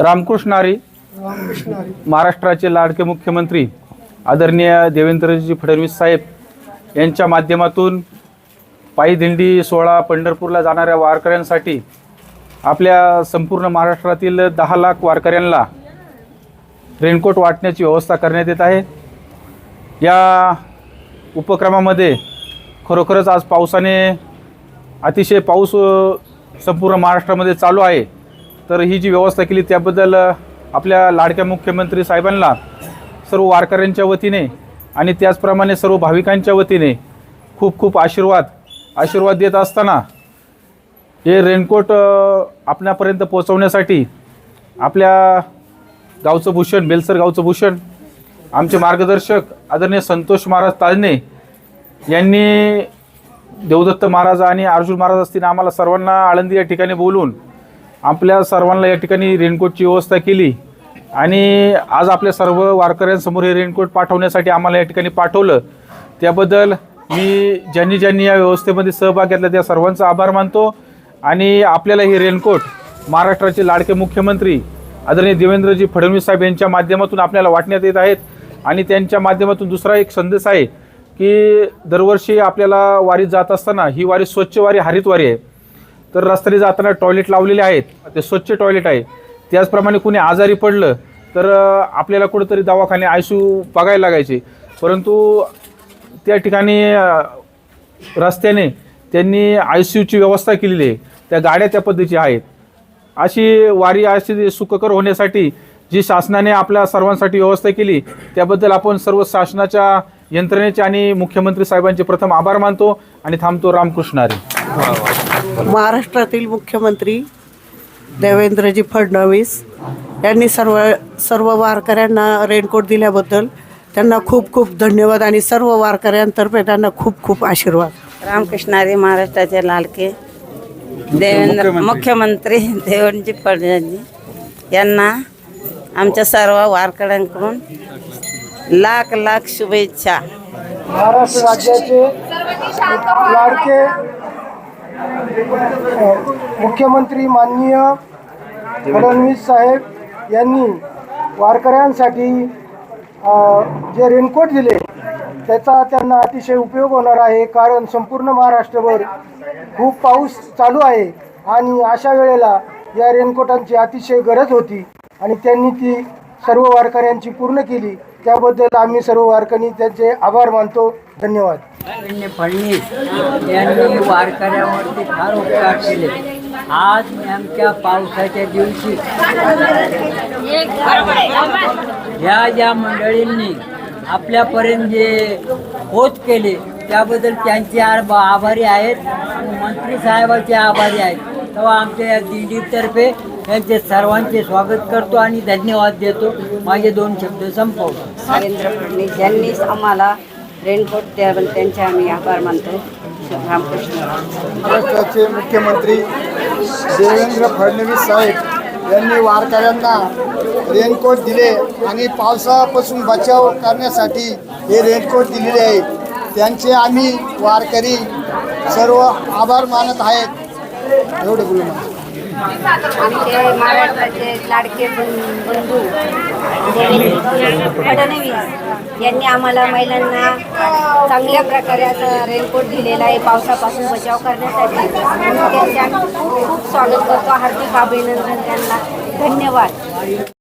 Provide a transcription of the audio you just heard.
रामकृष्ण हरी महाराष्ट्राचे लाडके मुख्यमंत्री आदरणीय देवेंद्रजी फडणवीस साहेब यांच्या माध्यमातून पायी दिंडी सोहळा पंढरपूरला जाणाऱ्या वारकऱ्यांसाठी आपल्या संपूर्ण महाराष्ट्रातील दहा लाख वारकऱ्यांना रेनकोट वाटण्याची व्यवस्था करण्यात येत आहे. या उपक्रमामध्ये खरोखरच आज पावसाने अतिशय पाऊस संपूर्ण महाराष्ट्रामध्ये चालू आहे. तर ही जी व्यवस्था केली त्याबद्दल आपल्या लाडक्या मुख्यमंत्री साहेबांना सर्व वारकऱ्यांच्या वतीने आणि त्याचप्रमाणे सर्व भाविकांच्या वतीने खूप खूप आशीर्वाद. आशीर्वाद देत असताना हे रेनकोट आपल्यापर्यंत पोहोचवण्यासाठी आपल्या गावचं भूषण बेलसर गावचं भूषण आमचे मार्गदर्शक आदरणीय संतोष महाराज ताजने यांनी देवदत्त महाराज आणि अर्जुन महाराज असतील आम्हाला सर्वांना आळंदी या ठिकाणी बोलून आपल्या सर्वांना या ठिकाणी रेनकोटची व्यवस्था केली. आणि आज आपल्या सर्व वारकऱ्यांसमोर हे रेनकोट पाठवण्यासाठी आम्हाला या ठिकाणी पाठवलं. त्याबद्दल मी ज्यांनी ज्यांनी या व्यवस्थेमध्ये सहभाग घेतला त्या सर्वांचा आभार मानतो. आणि आपल्याला हे रेनकोट महाराष्ट्राचे लाडके मुख्यमंत्री आदरणीय देवेंद्रजी फडणवीस साहेब यांच्या माध्यमातून आपल्याला वाटण्यात येत आहेत. आणि त्यांच्या माध्यमातून दुसरा एक संदेश आहे की दरवर्षी आपल्याला वारीत जात असताना ही वारी स्वच्छ वारी हरित वारी आहे. तर रस्त्याने जाताना टॉयलेट लावलेले आहेत. ते स्वच्छ टॉयलेट आहे. त्याचप्रमाणे कुणी आजारी पडलं तर आपल्याला कुठंतरी दवाखाने आय सी यू बघायला लागायचे. परंतु त्या ठिकाणी रस्त्याने त्यांनी आय सी यूची व्यवस्था केलेली आहे. त्या गाड्या त्या पद्धतीच्या आहेत. अशी वारी अशी सुखकर होण्यासाठी जी शासनाने आपल्या सर्वांसाठी व्यवस्था केली त्याबद्दल आपण सर्व शासनाच्या यंत्रणेचे आणि मुख्यमंत्री साहेबांचे प्रथम आभार मानतो आणि थांबतो रामकृष्ण हरी. महाराष्ट्रातील मुख्यमंत्री देवेंद्रजी फडणवीस यांनी सर्व सर्व वारकऱ्यांना रेनकोट दिल्याबद्दल त्यांना खूप खूप धन्यवाद आणि सर्व वारकऱ्यांतर्फे त्यांना खूप खूप आशीर्वाद. रामकृष्णारी महाराष्ट्राचे लाडके देवेंद्र मुख्यमंत्री देवेंद्रजी फडणवीस यांना आमच्या सर्व वारकऱ्यांकडून लाख लाख शुभेच्छा. महाराष्ट्र राज्याचे लाडके मुख्यमंत्री माननीय फडणवीस साहेब यांनी वारकऱ्यांसाठी जे रेनकोट दिले त्याचा त्यांना अतिशय उपयोग होणार आहे कारण संपूर्ण महाराष्ट्रभर खूप पाऊस चालू आहे आणि अशा वेळेला या रेनकोटांची अतिशय गरज होती आणि त्यांनी ती सर्व वारकऱ्यांची पूर्ण केली. त्याबद्दल आम्ही सर्व वारकरी त्यांचे आभार मानतो. धन्यवाद. देवेंद्र फडणीस यांनी वारकऱ्यावरती फार उपकार केले. आज नेमक्या पावसाच्या दिवशी ह्या ज्या मंडळींनी आपल्यापर्यंत जे पोच केले त्याबद्दल त्यांचे आर- आभारी आहेत मंत्री साहेबाचे आभारी आहेत. तेव्हा आमच्या या दिंडीतर्फे त्यांचे सर्वांचे स्वागत करतो आणि धन्यवाद देतो. माझे दोन शब्द संपवतो. नरेंद्र फडणवीस यांनीच आम्हाला रेनकोट त्या त्यांचे आम्ही आभार मानतो. रामकृष्ण. महाराष्ट्राचे मुख्यमंत्री देवेंद्र फडणवीस साहेब यांनी वारकऱ्यांना रेनकोट दिले आणि पावसापासून बचाव करण्यासाठी हे रेनकोट दिलेले आहेत. त्यांचे आम्ही वारकरी सर्व आभार मानत आहेत. एवढे बोलू आणि ते महाराष्ट्राचे लाडके बंधू. फडणवीस यांनी आम्हाला महिलांना चांगल्या प्रकारे आता रेनकोट दिलेला आहे. पावसापासून बचाव करण्यासाठी म्हणून त्यांचे आम्ही खूप स्वागत करतो. हार्दिक अभिनंदन त्यांना. धन्यवाद.